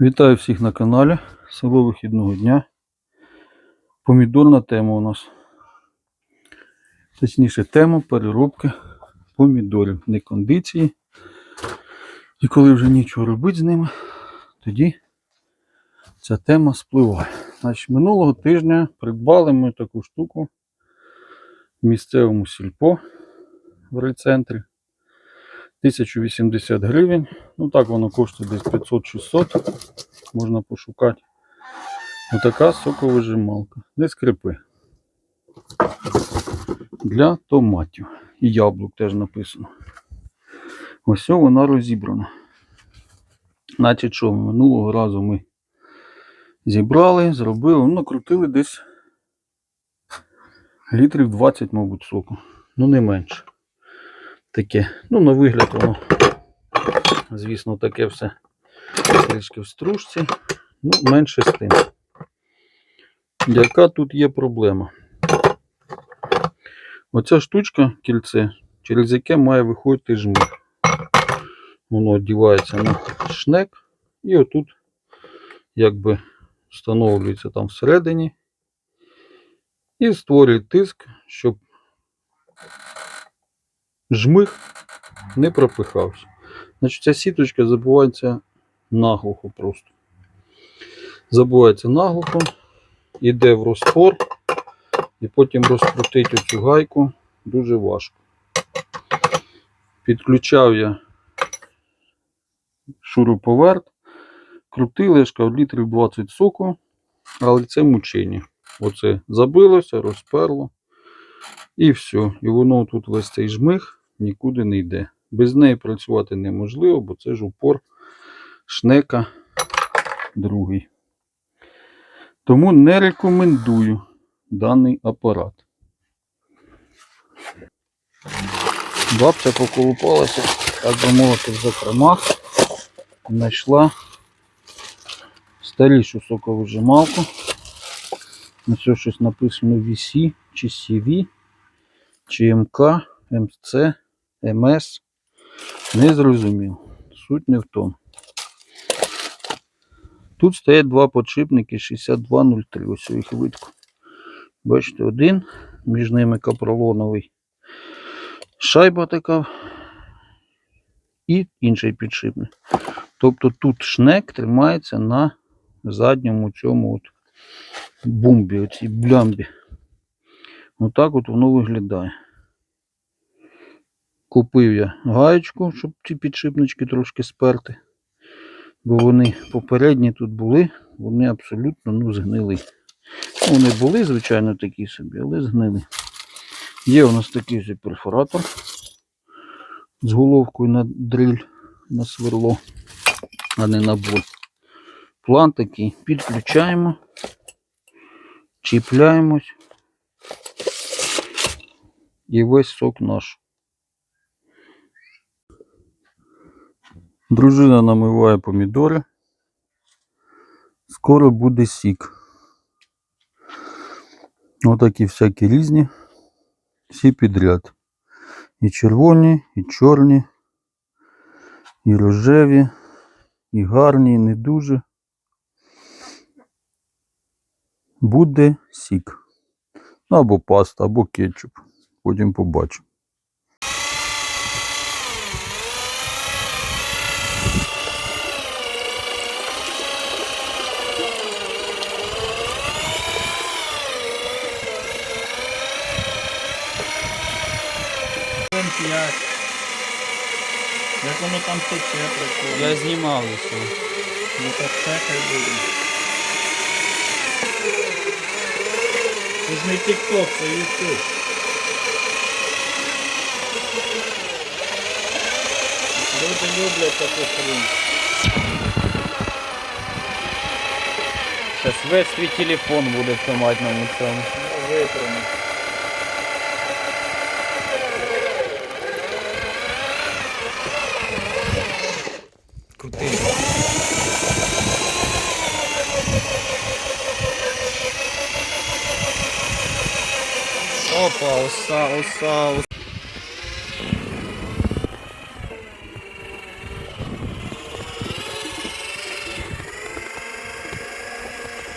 Вітаю всіх на каналі. Село вихідного дня. Помідорна тема у нас. Точніше, тема переробки помідорів, не кондиції. І коли вже нічого робити з ними, тоді ця тема спливає. Значить, минулого тижня придбали ми таку штуку в місцевому сільпо в райцентрі. 1080 гривень. Ну так воно коштує десь 500-600. Можна пошукати. Отака соковижималка. Не скрипи. Для томатів. І яблук теж написано. Ось вона розібрана. Значить, що минулого разу ми зібрали, зробили, ну, накрутили десь літрів 20, мабуть, соку. Ну, не менше. Таке. Ну, на вигляд воно, звісно, таке все трішки в стружці. Ну, менше з тим. Яка тут є проблема? Оця штучка, кільце, через яке має виходити жмих. Воно одівається на шнек і отут якби встановлюється там всередині і створює тиск, щоб жмих не пропихався. Значить, ця сіточка забувається наглухо просто. Забувається наглухо, йде в розпор, і потім розкрутити цю гайку дуже важко. Підключав я шуруповерт, крутили, я ж літрів 20 соку, але це мучення. Оце забилося, розперло. І все. І воно тут весь цей жмих нікуди не йде. Без неї працювати неможливо, бо це ж упор шнека другий. Тому не рекомендую даний апарат. Бабця поколупалася, так би мовити, в закромах. Знайшла старішу соковижималку. На це щось написано VC, чи CV, чи МК, МЦ, МС. Не зрозумів. Суть не в тому. Тут стоять два подшипники 6203. Ось їх видко. Бачите, один, між ними капролоновий. Шайба така і інший підшипник. Тобто тут шнек тримається на задньому цьому от бумбі, оцій блямбі. Отак от воно виглядає. Купив я гаєчку, щоб ці підшипнички трошки сперти. Бо вони попередні тут були, вони абсолютно ну, згнили. Ну, Вони були, звичайно, такі собі, але згнили. Є у нас такий же перфоратор з головкою на дриль, на сверло, а не на болт. План такий. Підключаємо, чіпляємось. І весь сок наш. Дружина намиває помідори. Скоро буде сік. Отакі всякі різні. Всі підряд. І червоні, і чорні, і рожеві, і гарні, і не дуже. Буде сік. Ну, Або паста, або кетчуп. Потім побачимо. Хвилин 5. Як воно там тече прикольно. Я знімав усе. Ну так все хай буде. Це ж не TikTok, це YouTube. Люди люблять таку хрень. Сейчас весь свій телефон буде в томатному цьому. Ну, Опа, оса, оса, оса.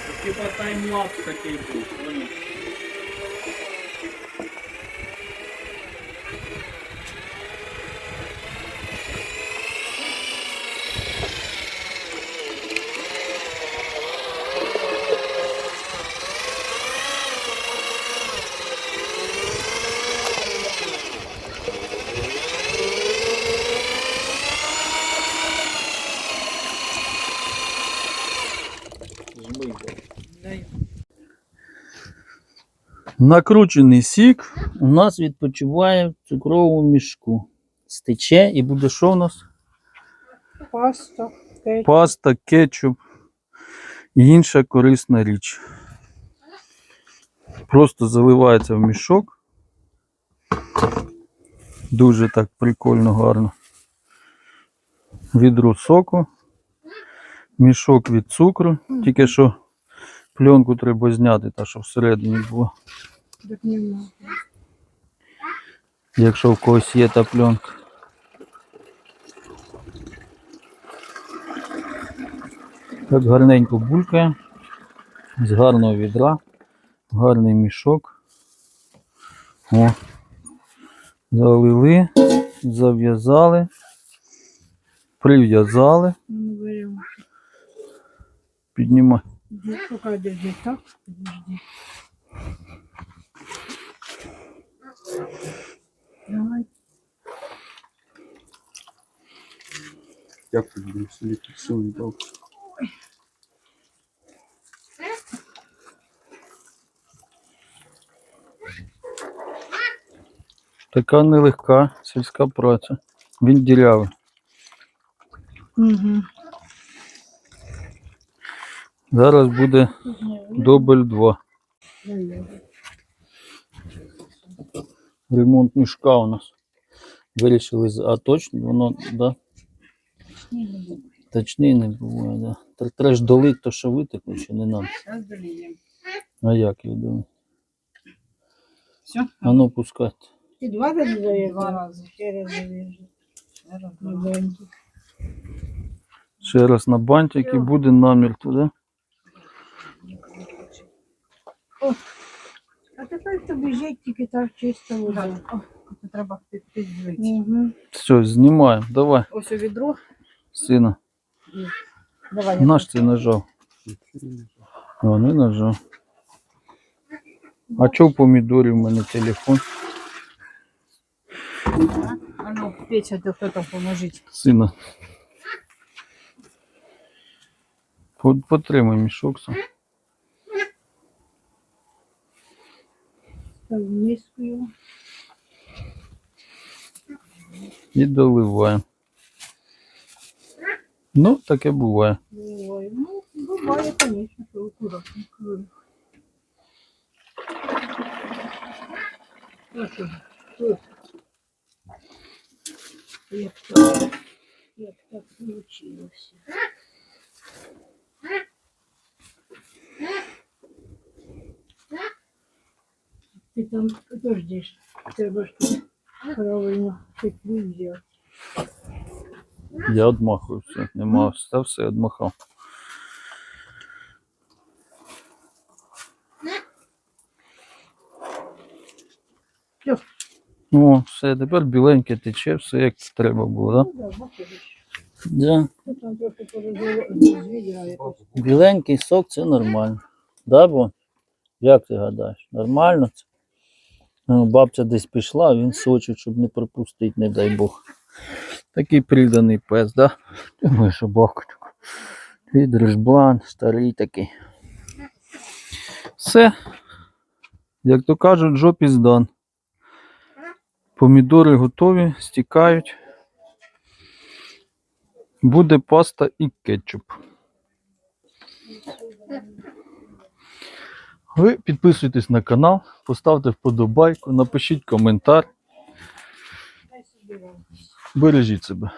Ну, типа таймлапс такий був. Накручений сік у нас відпочиває в цукровому мішку. Стече і буде що у нас? Паста, кетчуп. Паста, кетчуп і інша корисна річ. Просто заливається в мішок. Дуже так прикольно, гарно. Відро соку, мішок від цукру. Тільки що пленку треба зняти, та що всередині було. Якщо в когось є та пленка. Так гарненько булькає. З гарного відра. Гарний мішок. О. Залили, зав'язали, прив'язали, Ну, піднімай. Де- Поки держи так, подожди. Давай. Як тут будемо сидіти? Все, віддав. Така нелегка сільська праця. Він дірявий. Угу. Зараз буде дубль 2. Ремонт мішка у нас. Вирішили, з- а точно воно, да? Точніше не буває, да. Тр- Треба ж долить то, що витекло, чи не нам. А як його долити? Все? А ну пускайте. Ти два рази зав'язав? Два рази. Ще раз зав'яжу. Ще раз на бантик і буде намір туди. А тепер тобі жить тільки так чисто вода. Це треба підзвити. Угу. Все, знімаємо. Давай, Ось у відро. сина. Давай. я Наш ти нажав. О, не нажав. А чого в помідорі в мене телефон? А ну, Петя, ти хто там поможіть. Сина. По- Потримай мішок сам. Так, в миску його. І доливаємо. Ну, таке буває. Ой, ну, буває, звісно, що акуратно. Ось, ось. Як так, як так получилося. Там подождиш, треба ж правильно петлю взяти. Я відмахую все. Нема, все, все відмахав. Всьо. О, все, тепер біленьке тече, все як треба було, так? Ну, да. Да? Там трохи порозвідяє. Біленький сок це нормально. Да, бо? Як ти гадаєш? Нормально це? Ну, бабця десь пішла, він сочить, щоб не пропустити, не дай Бог. Такий приданий пес, да? Думаю, що бабку. Твій дрижблан, старий такий. Все. Як то кажуть, жопі здан. Помідори готові, стікають. Буде паста і кетчуп. Ви підписуйтесь на канал, поставте вподобайку, напишіть коментар. Бережіть себе.